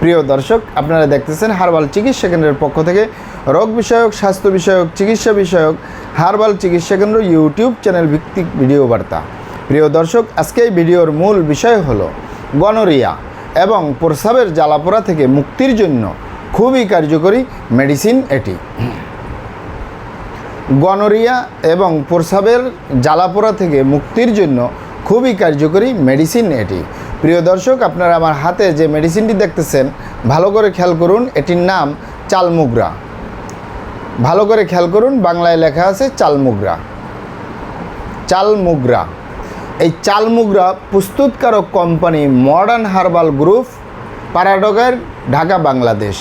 প্রিয় দর্শক, আপনারা দেখতেছেন হারবাল চিকিৎসা কেন্দ্রের পক্ষ থেকে রোগ বিষয়ক, স্বাস্থ্য বিষয়ক, চিকিৎসা বিষয়ক, হারবাল চিকিৎসা কেন্দ্র ইউটিউব চ্যানেল ভিত্তিক ভিডিও বার্তা। প্রিয় দর্শক, আজকে এই ভিডিওর মূল বিষয় হলো গনোরিয়া এবং প্রস্রাবের জ্বালাপোড়া থেকে মুক্তির জন্য খুবই কার্যকরী মেডিসিন এটি। গনোরিয়া এবং প্রস্রাবের জ্বালাপোড়া থেকে মুক্তির জন্য খুবই কার্যকরী মেডিসিন এটি। প্রিয় দর্শক, আপনারা আমার হাতে যে মেডিসিনটি দেখতেছেন, ভালো করে খেয়াল করুন, এটির নাম চালমুগরা। ভালো করে খেয়াল করুন, বাংলায় লেখা আছে চালমুগরা। চালমুগরা। এই চালমুগরা প্রস্তুতকারক কোম্পানি মডার্ন হার্বাল গ্রুপ পারাডগার ঢাকা, বাংলাদেশ।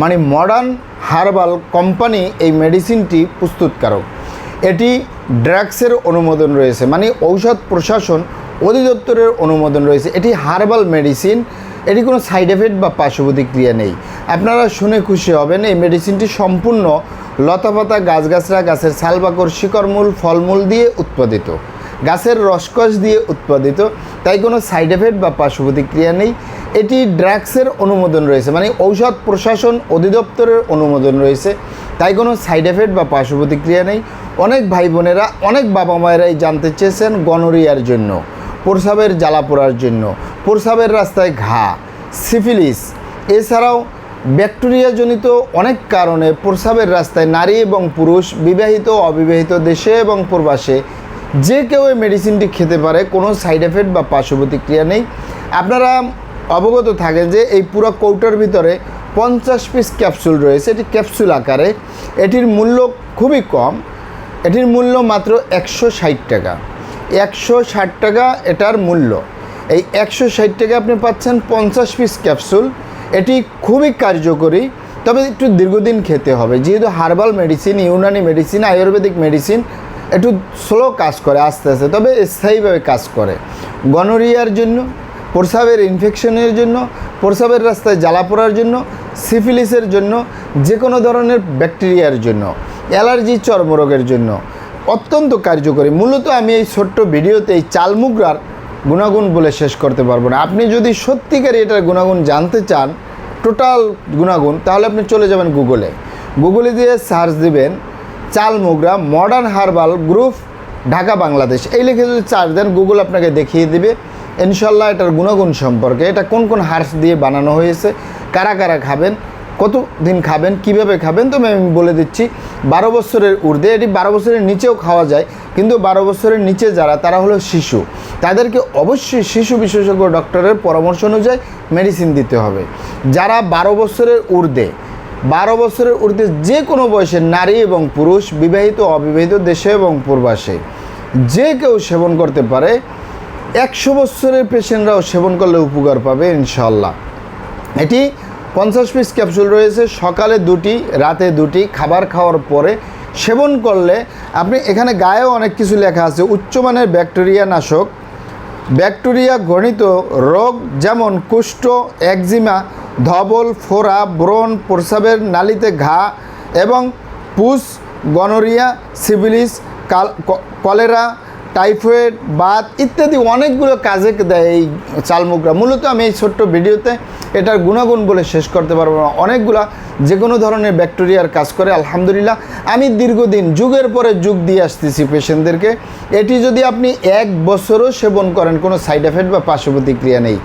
মানে মডার্ন হার্বাল কোম্পানি এই মেডিসিনটি প্রস্তুতকারক। এটি ড্রাগসের অনুমোদন রয়েছে মানে ঔষধ প্রশাসন অধিদপ্তরের অনুমোদন রয়েছে। এটি হার্বাল মেডিসিন। এটি কোনো সাইড এফেক্ট বা পার্শ্ব প্রতিক্রিয়া নেই। আপনারা শুনে খুশি হবেন, এই মেডিসিনটি সম্পূর্ণ লতাপাতা গাছগাছরা গাছের ছালবাকর শিকড়মূল, ফলমূল দিয়ে উৎপাদিত। গাছের রসকস দিয়ে উৎপাদিত। তাই কোনো সাইড এফেক্ট বা পার্শ্ব নেই। এটি ড্রাগসের অনুমোদন রয়েছে মানে ঔষধ প্রশাসন অধিদপ্তরের অনুমোদন রয়েছে। তাই কোনো সাইড এফেক্ট বা পার্শ্ব প্রতিক্রিয়া নেই। অনেক ভাই বোনেরা, অনেক বাবা মায়েরাই জানতে চেয়েছেন গনোরিয়ার জন্য। প্রসাবের জ্বালা পোড়ার জন্য। প্রসাবের রাস্তায় ঘা, সিফিলিস। এছাড়াও ব্যাকটেরিয়াজনিত অনেক কারণে প্রসাবের রাস্তায় নারী এবং পুরুষ, বিবাহিত অবিবাহিত দেশে এবং প্রবাসে যে কেউ এই মেডিসিনটি খেতে পারে, কোনো সাইড এফেক্ট বা পার্শ্ব প্রতিক্রিয়া নেই। আপনারা অবগত থাকেন যে এই পুরো কৌটার ভিতরে পঞ্চাশ পিস ক্যাপসুল রয়েছে, এটি ক্যাপসুল আকারে। এটির মূল্য খুবই কম। এটির মূল্য মাত্র একশো ষাট টাকা। একশো ষাট টাকা এটার মূল্য। এই একশো ষাট টাকা আপনি পাচ্ছেন পঞ্চাশ পিস ক্যাপসুল এটি খুবই কার্যকরী, তবে একটু দীর্ঘদিন খেতে হবে। যেহেতু herbal medicine Unani medicine Ayurvedic medicine একটু স্লো কাজ করে, আস্তে আস্তে, তবে স্থায়ীভাবে কাজ করে। গনোরিয়ার জন্য, প্রসাবের ইনফেকশনের জন্য, প্রসাবের রাস্তায় জ্বালা পড়ার জন্য সিফিলিসের জন্য যে কোনো ধরনের ব্যাকটেরিয়ার জন্য অ্যালার্জি চর্মরোগের জন্য। অত্যন্ত কার্যকরী। মূলত আমি এই ছোট্ট ভিডিওতে এই চালমুগরার গুণাগুণ বলে শেষ করতে পারব না। আপনি যদি সত্যিকার এটার গুণাগুণ জানতে চান টোটাল গুণাগুণ, তাহলে আপনি চলে যাবেন গুগলে। গুগলে দিয়ে সার্চ দিবেন, Chalmugra modern herbal group Dhaka, Bangladesh. এই লিখে যদি চার্জ দেন, গুগল আপনাকে দেখিয়ে দিবে ইনশাল্লাহ এটার গুণাগুণ সম্পর্কে। এটা কোন কোন হার্স দিয়ে বানানো হয়েছে, কারা কারা খাবেন কত দিন খাবেন, কীভাবে খাবেন, তো আমি বলে দিচ্ছি, বারো বছরের ঊর্ধ্বে, এটি বারো বছরের নিচেও খাওয়া যায়, কিন্তু বারো বছরের নিচে যারা, তারা হলো শিশু। তাদেরকে অবশ্যই শিশু বিশেষজ্ঞ ডক্টরের পরামর্শ অনুযায়ী মেডিসিন দিতে হবে। যারা বারো বছরের ঊর্ধ্বে, বারো বছরের ঊর্ধ্বে যে কোনো বয়সের নারী এবং পুরুষ, বিবাহিত, অবিবাহিত, দেশে এবং পূর্বাসে, যে কেউ সেবন করতে পারে, একশো বছরের পেশেন্টরাও সেবন করলে উপকার পাবে ইনশাল্লাহ এটি পঞ্চাশ পিস ক্যাপসুল রয়েছে, সকালে দুটি, রাতে দুটি, খাবার খাওয়ার পরে সেবন করলে আপনি এখানে গায়েও অনেক কিছু লেখা আছে, উচ্চমানের ব্যাকটেরিয়া নাশক। ব্যাকটেরিয়া গণিত রোগ যেমন কুষ্ঠ, একজিমা, ধবল ফোড়া ব্রণ, প্রস্রাবের নালিতে ঘা এবং পুস, গনোরিয়া, সিভিলিস, কাল কলেরা টাইফয়েড, বাত ইত্যাদি অনেকগুলো কাজে দেয় এই চালমুগরা। মূলত আমি এই ছোট্ট ভিডিওতে এটার গুণাগুণ বলে শেষ করতে পারব না। অনেকগুলা যে কোনো ধরনের ব্যাকটেরিয়ার কাজ করে, আলহামদুলিল্লাহ। আমি দীর্ঘদিন যুগের পরে যুগ দিয়ে আসতেছি পেশেন্টদেরকে। এটি যদি আপনি এক বছরও সেবন করেন, কোনো সাইড এফেক্ট বা পার্শ্ব প্রতিক্রিয়া নেই।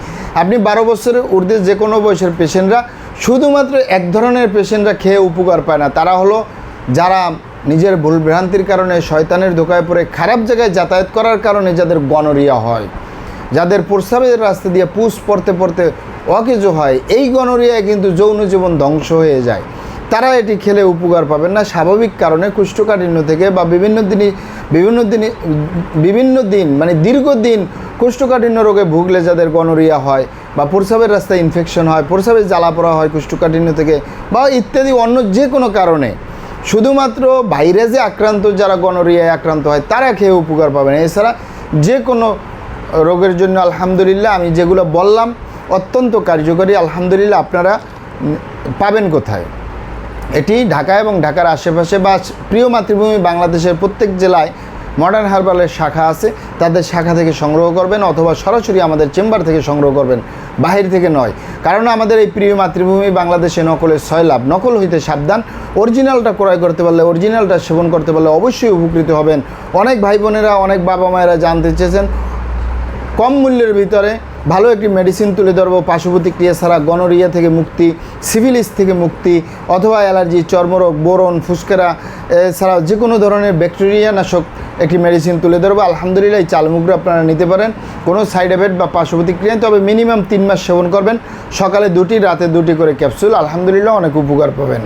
আপনি বারো বছরের ঊর্ধ্বে যে কোনো বয়সের পেশেন্টরা শুধুমাত্র এক ধরনের পেশেন্টরা খেয়ে উপকার পায় না। তারা হলো যারা নিজের ভুল ভ্রান্তির কারণে শয়তানের ধোকায় পড়ে খারাপ জায়গায় যাতায়াত করার কারণে যাদের গনোরিয়া হয়, যাদের প্রস্রাবের রাস্তা দিয়ে পুষ পড়তে পড়তে অকেজো হয়, এই গনোরিয়ায় কিন্তু যৌন জীবন ধ্বংস হয়ে যায়। তারা এটি খেলে উপকার পাবেন না। স্বাভাবিক কারণে কুষ্ঠকাঠিন্য থেকে বা বিভিন্ন দিনই বিভিন্ন দিনই, বিভিন্ন দিন মানে দীর্ঘদিন কুষ্ঠকাঠিন্য রোগে ভুগলে যাদের গনোরিয়া হয় বা প্রস্রাবের রাস্তায় ইনফেকশন হয় প্রস্রাবের জ্বালা পড়া হয় কুষ্ঠকাঠিন্য থেকে বা ইত্যাদি অন্য যে কোনো কারণে শুধুমাত্র ভাইরাসে আক্রান্ত যারা গনোরিয়ায় আক্রান্ত হয়, তারা খেয়ে উপকার পাবেন। এছাড়া যে কোনো রোগের জন্য আলহামদুলিল্লাহ আমি যেগুলো বললাম, অত্যন্ত কার্যকরী, আলহামদুলিল্লাহ আপনারা পাবেন কোথায়? এটি ঢাকা এবং ঢাকার আশেপাশে বা প্রিয় মাতৃভূমি বাংলাদেশের প্রত্যেক জেলায় মডার্ন হার্বালের শাখা আছে, তাদের শাখা থেকে সংগ্রহ করবেন অথবা সরাসরি আমাদের চেম্বার থেকে সংগ্রহ করবেন, বাহির থেকে নয়। কারণ আমাদের এই প্রিয় মাতৃভূমি বাংলাদেশে নকলের ছয় লাভ। নকল হইতে সাবধান, অরিজিনালটা ক্রয় করতে পারলে, অরিজিনালটা সেবন করতে পারলে অবশ্যই উপকৃত হবেন। অনেক ভাই বোনেরা, অনেক বাবা মায়েরা জানতে চেয়েছেন, কম মূল্যের ভিতরে ভালো একটি মেডিসিন তুলে ধরবো, পার্শ্বপ্রতিক্রিয়া ছাড়া গনোরিয়া থেকে মুক্তি সিভিলিস থেকে মুক্তি, অথবা অ্যালার্জি চর্মরোগ, বোরন, ফুসকেরা এছাড়াও যে কোনো ধরনের ব্যাকটেরিয়া নাশক একটি মেডিসিন তুলে ধরবো। আলহামদুলিল্লাহ এই চালমুগরা আপনারা নিতে পারেন। কোনো সাইড এফেক্ট বা পার্শ্বপ্রতিক্রিয়া নেই, তবে মিনিমাম তিন মাস সেবন করবেন। সকালে দুটি রাতে দুটি করে ক্যাপসুল আলহামদুলিল্লাহ অনেক উপকার পাবেন।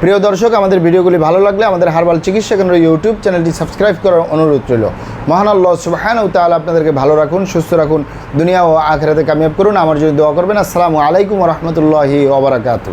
প্রিয় দর্শক আমাদের ভিডিওগুলি ভালো লাগলে আমাদের হারবাল চিকিৎসা কেন্দ্র ইউটিউব চ্যানেলটি সাবস্ক্রাইব করার অনুরোধ রইল। মহান আল্লাহ সুবাহান ও তাহলে আপনাদেরকে ভালো রাখুন সুস্থ রাখুন। দুনিয়া ও আখেরাতে কামিয়াব করুন। আমার জন্য দোয়া করবেন। আসসালামু আলাইকুম রহমতুল্লাহি ওবরাকাতু